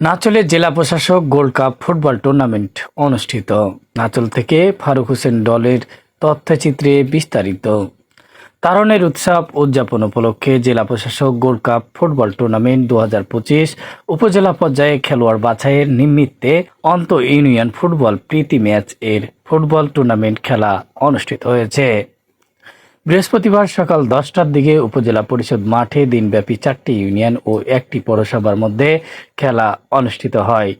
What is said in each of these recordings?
নাচলে জেলা প্রশাসক gold cup football tournament অনুষ্ঠিত। নাচল থেকে ফারুক হোসেন দলের তথ্যচিত্রে বিস্তারিত। তারণের উৎসব উদযাপন উপলক্ষে জেলা প্রশাসক গোল্ড কাপ ফুটবল টুর্নামেন্ট দু হাজার পঁচিশ উপজেলা পর্যায়ে খেলোয়াড় বাছাইয়ের নিমিত্তে অন্ত ইউনিয়ন ফুটবল প্রীতি ম্যাচ এর ফুটবল টুর্নামেন্ট খেলা অনুষ্ঠিত হয়েছে। বৃহস্পতিবার সকাল দশটার দিকে উপজেলা পরিষদ মাঠে দিনব্যাপী চারটি ইউনিয়ন ও একটি পৌরসভার মধ্যে খেলা অনুষ্ঠিত হয়।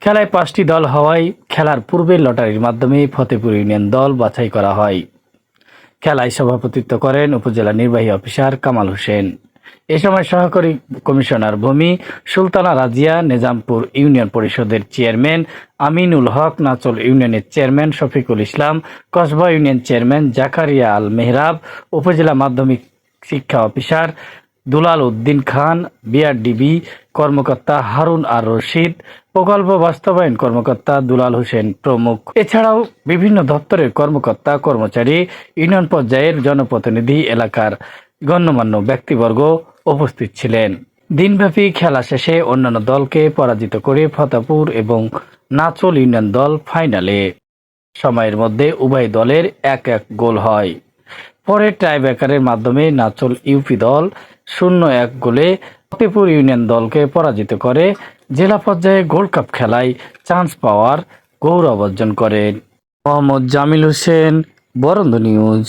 খেলায় পাঁচটি দল হওয়ায় খেলার পূর্বে লটারির মাধ্যমে ফতেপুর ইউনিয়ন দল বাছাই করা হয়। খেলায় সভাপতিত্ব করেন উপজেলা নির্বাহী অফিসার কামাল হোসেন। এ সময় সহকারী কমিশনার ভূমি সুলতানা রাজিয়া নিজামপুর ইউনিয়ন পরিষদের চেয়ারম্যান আমিনুল হক নাচল ইউনিয়নের chairman Shafiqul Islam, Kasba union chairman Zakaria Al Mehrab, upazila মাধ্যমিক শিক্ষা অফিসার দুলাল উদ্দিন খান, বিআরডিবি কর্মকর্তা হারুন আর রশিদ, প্রকল্প বাস্তবায়ন কর্মকর্তা দুলাল হোসেন প্রমুখ। এছাড়াও বিভিন্ন দপ্তরের কর্মকর্তা কর্মচারী, ইউনিয়ন পর্যায়ের জনপ্রতিনিধি এলাকার গণ্যমান্য ব্যক্তিবর্গ উপস্থিত ছিলেন। দিনব্যাপী খেলা শেষে অন্যান্য দলকে পরাজিত করে ফতাপুর এবং নাচল ইউনিয়ন দল ফাইনালে। সময়ের মধ্যে উভয় দলের এক এক গোল হয়। পরে টাইব্রেকারের মাধ্যমে নাচল ইউপি দল শূন্য এক গোলে ফতেপুর ইউনিয়ন দলকে পরাজিত করে জেলা পর্যায়ে গোল্ড কাপ খেলায় চান্স পাওয়ার গৌরব অর্জন করেন। মোহাম্মদ জামিল হোসেন, বরন্দ নিউজ।